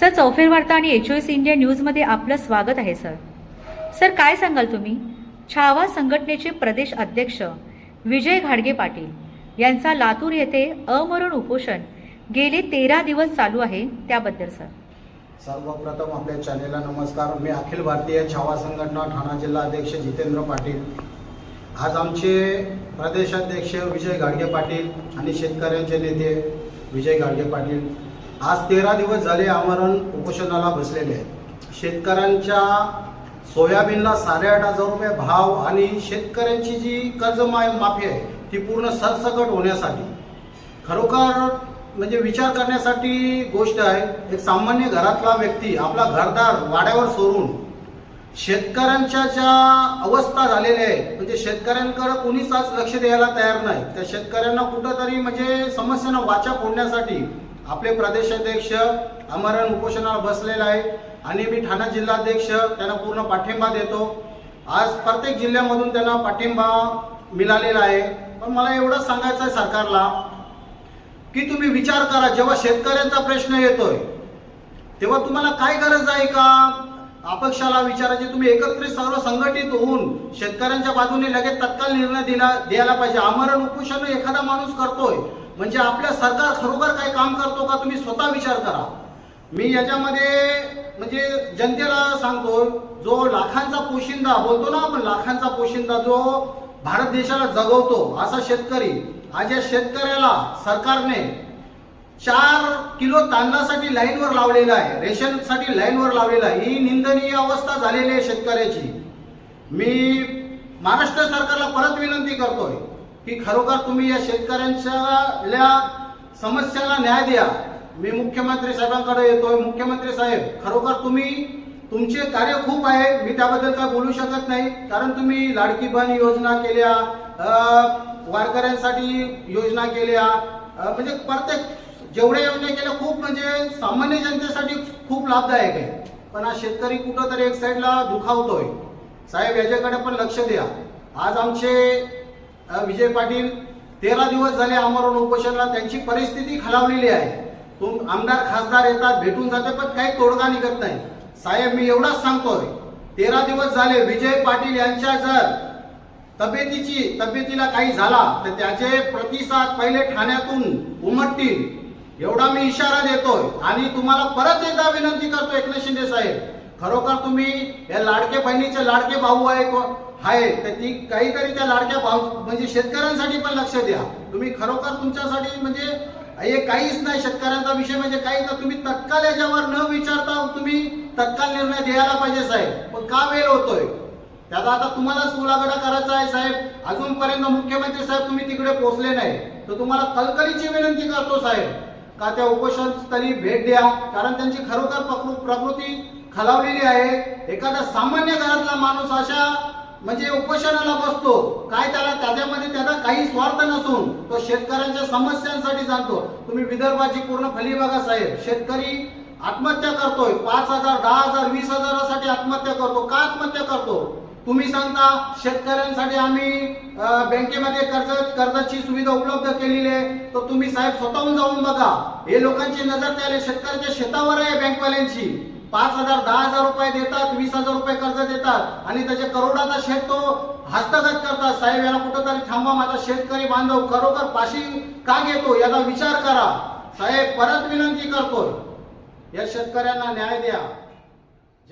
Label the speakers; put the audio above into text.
Speaker 1: Sir चौफेर वार्ता आणि एच एस इंडिया न्यूजमध्ये आपलं स्वागत आहे सर. सर काय सांगाल तुम्ही? छावा संघटनेचे प्रदेश अध्यक्ष विजय घाडगे पाटील यांचा लातूर येथे अमरण उपोषण गेले तेरा दिवस चालू आहे त्याबद्दल सर.
Speaker 2: सर्वप्रथम आपल्या चॅनेलला नमस्कार. मी अखिल भारतीय छावा संघटना ठाणा जिल्हा अध्यक्ष जितेंद्र पाटील. आज आमचे प्रदेशाध्यक्ष विजय गाडगे पाटील आणि शेतकऱ्यांचे नेते विजय गाडगे पाटील आज तेरा दिवस झाले आमरण उपोषणाला बसलेले आहेत. शेतकऱ्यांच्या सोयाबीनला साडेआठ हजार रुपये भाव आणि शेतकऱ्यांची जी कर्ज माफी आहे ती पूर्ण सरसकट होण्यासाठी खरोखर म्हणजे विचार करण्यासाठी गोष्ट आहे एक सामान्य घरातला व्यक्ती आपला घरदार वाड्यावर सोडून शेतकऱ्यांच्या ज्या अवस्था झालेल्या आहेत म्हणजे शेतकऱ्यांकडे कुणीच आज लक्ष द्यायला तयार नाही. त्या शेतकऱ्यांना कुठंतरी म्हणजे समस्यांना वाचा फोडण्यासाठी आपले प्रदेशाध्यक्ष अमरण उपोषणावर बसलेला आहे. आणि मी ठाणा जिल्हाध्यक्ष त्यांना पूर्ण पाठिंबा देतो. आज प्रत्येक जिल्ह्यामधून त्यांना पाठिंबा मिळालेला आहे. पण मला एवढंच सांगायचं आहे सरकारला की तुम्ही विचार करा जेव्हा शेतकऱ्यांचा प्रश्न येतोय तेव्हा तुम्हाला काय गरज आहे का? अपक्षाला विचारायची तुम्ही एकत्रित सर्व संघटित होऊन शेतकऱ्यांच्या बाजूने लगेच तत्काळ निर्णय दिला द्यायला पाहिजे. आमरण उपोषण एखादा माणूस करतोय म्हणजे आपल्या सरकार खरोखर काय काम करतो का तुम्ही स्वतः विचार करा. मी याच्यामध्ये म्हणजे जनतेला सांगतो जो लाखांचा पोशिंदा बोलतो ना आपण लाखांचा पोशिंदा जो भारत देशाला जगवतो असा शेतकरी आज या शेतकऱ्याला सरकारने चार किलो तांदळासाठी लाईनवर लावलेला आहे रेशनसाठी लाईनवर लावलेला आहे. ही निंदनीय अवस्था झालेली आहे शेतकऱ्याची. मी महाराष्ट्र सरकारला परत विनंती करतोय की खरोखर तुम्ही या शेतकऱ्यांच्या समस्यांना न्याय द्या. मी मुख्यमंत्री साहेबांकडे येतोय. मुख्यमंत्री साहेब खरोखर तुम्ही तुमचे कार्य खूप आहे. मी त्याबद्दल काय बोलू शकत नाही. कारण तुम्ही लाडकी बन योजना केल्या वारकऱ्यांसाठी योजना केल्या. म्हणजे प्रत्येक जेवढ्या योजना केल्या खूप म्हणजे सामान्य जनतेसाठी खूप लाभदायक आहे. पण हा शेतकरी कुठंतरी एक साईडला दुखावतोय. साहेब याच्याकडे पण लक्ष द्या. आज आमचे विजय पाटील तेरा दिवस झाले आमरण उपोषणाला त्यांची परिस्थिती खालावलेली आहे. तुम आमदार खासदार येतात भेटून जाते पण काही तोडगा निघत नाही. साहेब मी एवढाच सांगतोय. तेरा दिवस झाले विजय पाटील यांच्या जर तब्येतीची तब्येतीला काही झाला तर त्याचे प्रतिसाद पहिले ठाण्यातून उमटतील. एवढा मी इशारा देतोय. आणि तुम्हाला परत एकदा विनंती करतो एकनाथ शिंदे साहेब खरोखर तुम्ही या लाडके बहिणीचे लाडके भाऊ आहे आहे तर ती काहीतरी त्या लाडक्या भाऊ म्हणजे शेतकऱ्यांसाठी पण लक्ष द्या. तुम्ही खरोखर तुमच्यासाठी म्हणजे हे काहीच नाही शेतकऱ्यांचा विषय म्हणजे काहीच तर तुम्ही तत्काळ याच्यावर न विचारता तुम्ही तत्काल निर्णय द्यायला पाहिजे साहेब. पण का वेळ होतोय? त्याचा आता तुम्हालाच उलागडा करायचा आहे साहेब. अजूनपर्यंत मुख्यमंत्री साहेब तुम्ही तिकडे पोहोचले नाही. तर तुम्हाला कलकलीची विनंती करतो साहेब. का त्या उपोषण स्थळी भेट द्या. कारण त्यांची खरोखर प्रकृ- प्रकृती खालावलेली आहे. एखादा सामान्य घरातला माणूस अशा म्हणजे उपोषणाला बसतो. काय त्याला त्याच्यामध्ये त्याचा काही स्वार्थ नसून तो शेतकऱ्यांच्या समस्यांसाठी जाणतो तुम्ही विदर्भाची पूर्ण फली बघा साहेब. शेतकरी आत्महत्या करतोय. पाच हजार दहा हजार वीस हजारासाठी आत्महत्या करतो. का आत्महत्या करतो? तुम्ही सांगता शेतकऱ्यांसाठी आम्ही बँकेमध्ये कर्ज कर्जाची सुविधा उपलब्ध केलेली आहे. तर तुम्ही साहेब स्वतःहून जाऊन बघा. हे लोकांची नजर त्याला शेतकऱ्याच्या शेतावर आहे बँकवाल्यांची. पाच हजार दहा हजार रुपये देतात वीस हजार रुपये कर्ज देतात. आणि त्याचे करोडाचा शेत तो हस्तगत करतात. साहेब याला कुठंतरी थांबा माझा शेतकरी बांधव. खरोखर पाशी का घेतो याचा विचार करा. साहेब परत विनंती करतोय. या शेतकऱ्यांना न्याय द्या.